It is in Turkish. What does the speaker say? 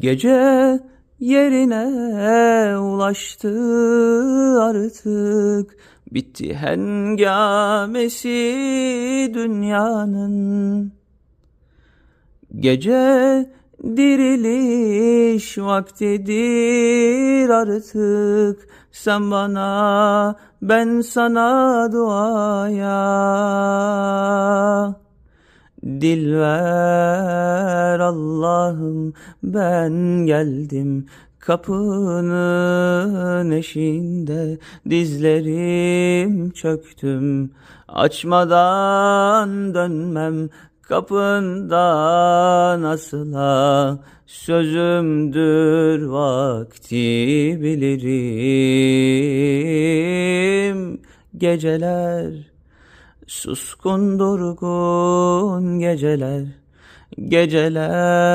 Gece yerine ulaştı artık. Bitti hengamesi dünyanın. Gece diriliş vaktidir artık. Sen bana ben sana duaya Dilver Allah'ım ben geldim kapının eşiğinde dizlerim çöktüm açmadan dönmem kapından asla sözümdür vakti bilirim. Geceler Suskun durgun geceler, geceler